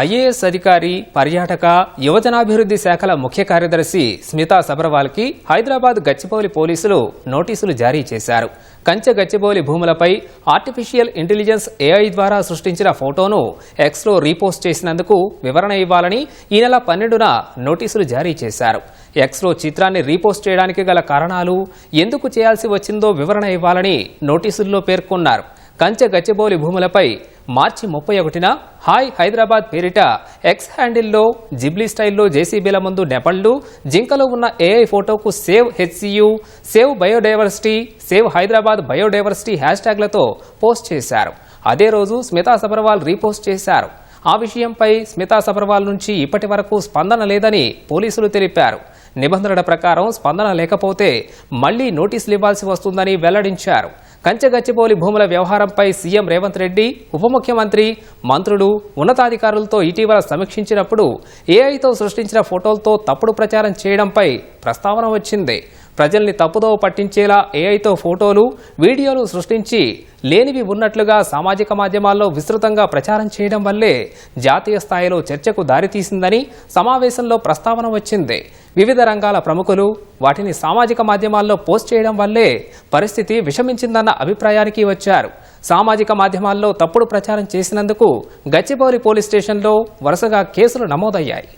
IAS అధికారి పర్యాటక యువజనాభివృద్ధి శాఖల ముఖ్య కార్యదర్శి స్మితా సబర్వాల్కి హైదరాబాద్ గచ్చిబౌలి పోలీసులు నోటీసులు జారీ చేశారు. కంచె గచ్చిబౌలి భూములపై ఆర్టిఫిషియల్ ఇంటెలిజెన్స్ ఏఐ ద్వారా సృష్టించిన ఫోటోను ఎక్స్లో రీపోస్ట్ చేసినందుకు వివరణ ఇవ్వాలని ఈ నెల పన్నెండున నోటీసులు జారీ చేశారు. ఎక్స్లో చిత్రాన్ని రీపోస్ట్ చేయడానికి గల కారణాలు ఎందుకు చేయాల్సి వచ్చిందో వివరణ ఇవ్వాలని నోటీసుల్లో పేర్కొన్నారు. కంచె గచ్చిబౌలి భూములపై మార్చి ముప్పై ఒకటిన హాయ్ హైదరాబాద్ పేరిట ఎక్స్ హ్యాండిల్లో జిబ్లీ స్టైల్లో జేసీబీల ముందు నెపళ్ళు జింకలో ఉన్న AI ఫోటోకు save HCU save biodiversity save Hyderabad biodiversity hash ట్యాగ్లతో post చేశారు. అదే రోజు స్మితా సబర్వాల్ రీపోస్ట్ చేశారు. ఆ విషయంపై స్మితా సబర్వాల్ నుంచి ఇప్పటి వరకు స్పందన లేదని పోలీసులు తెలిపారు. నిబంధనల ప్రకారం స్పందన లేకపోతే మళ్ళీ నోటీసులు ఇవ్వాల్సి వస్తుందని వెల్లడించారు. కంచెగచ్చిబౌలి భూముల వ్యవహారంపై సీఎం రేవంత్ రెడ్డి ఉప ముఖ్యమంత్రి మంత్రులు ఉన్నతాధికారులతో ఇటీవల సమీక్షించినప్పుడు ఏఐతో సృష్టించిన ఫోటోలతో తప్పుడు ప్రచారం చేయడంపై ప్రస్తావన వచ్చింది. ప్రజల్ని తప్పుదోవ పట్టించేలా ఏఐతో ఫోటోలు వీడియోలు సృష్టించి లేనివి ఉన్నట్లుగా సామాజిక మాధ్యమాల్లో విస్తృతంగా ప్రచారం చేయడం వల్లే జాతీయ స్థాయిలో చర్చకు దారితీసిందని సమావేశంలో ప్రస్తావన వచ్చింది. వివిధ రంగాల ప్రముఖులు వాటిని సామాజిక మాధ్యమాల్లో పోస్ట్ చేయడం వల్లే పరిస్థితి విషమించిందన్న అభిప్రాయానికి వచ్చారు. సామాజిక మాధ్యమాల్లో తప్పుడు ప్రచారం చేసినందుకు గచ్చిబౌలి పోలీస్ స్టేషన్లో వరుసగా కేసులు నమోదయ్యాయి.